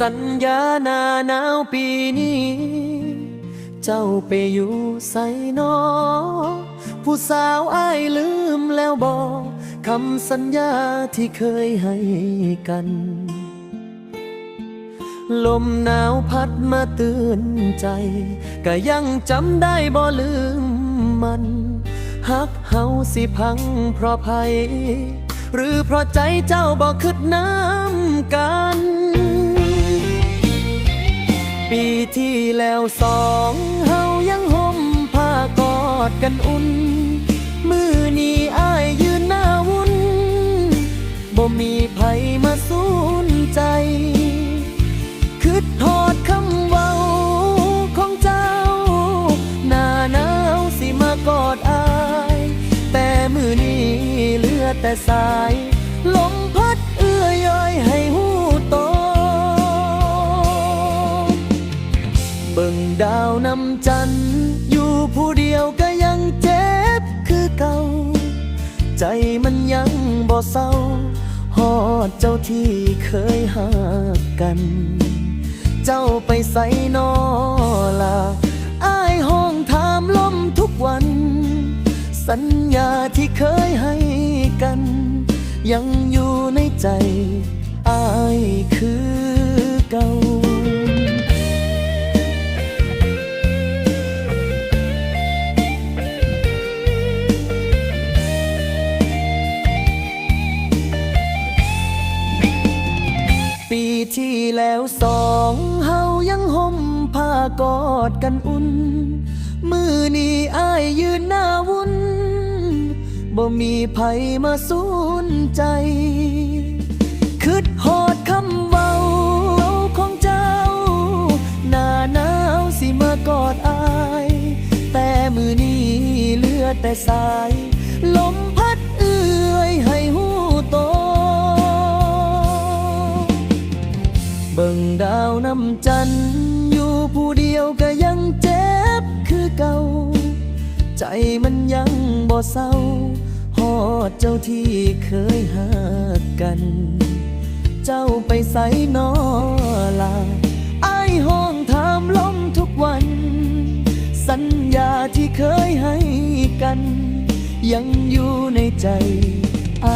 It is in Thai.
สัญญาหนาหนาวปีนี้ เจ้าไปอยู่ใส่นอ ผู้สาวอ้ายลืมแล้วบอกคำสัญญาที่เคยให้กัน ลมหนาวพัดมาเตือนใจ ก็ยังจำได้บ่ลืมมันฮักเฮาสิพังเพราะภัย หรือเพราะใจเจ้าบ่คิดน้ำกัน ปีที่แล้วสองเฮายังห่มผ้ากอดกันอุ่น มือนี้อายยืนหน้าวุ่นบ่มีไผมาสูนใจคิดทอดคำเว้าของเจ้า หน้าหนาวสิมากอดอาย แต่มือนี้เหลือแต่สาย ลมพัดเอื้อย้อยให้ เบิ่งดาวนำจันทร์อยู่ผู้เดียวก็ยังเจ็บคือเก่า ใจมันยังบ่เศร้าฮอดเจ้าที่เคยหากกัน เจ้าไปใส่นอลาอ้ายห้องถามลมทุกวัน สัญญาที่เคยให้กัน ยังอยู่ในใจอ้ายคือเก่า แล้วสองเฮายังห่มผ้ากอดกันอุ่น มือนี้อ้ายยืนหน้าวุ่นบ่มีไผมาสูนใจคิดหอดคำเว้าของเจ้า หน้าหนาวสิมากอดอาย แต่มือนี้เหลือแต่สาย ลมพัด เบิ่งดาวนำจันทร์อยู่ผู้เดียวก็ยังเจ็บคือเก่า ใจมันยังบ่เศร้าฮอดเจ้าที่เคยหากกัน เจ้าไปใส่นอลาไอ้ห้องถามลมทุกวัน สัญญาที่เคยให้กัน ยังอยู่ในใจไอ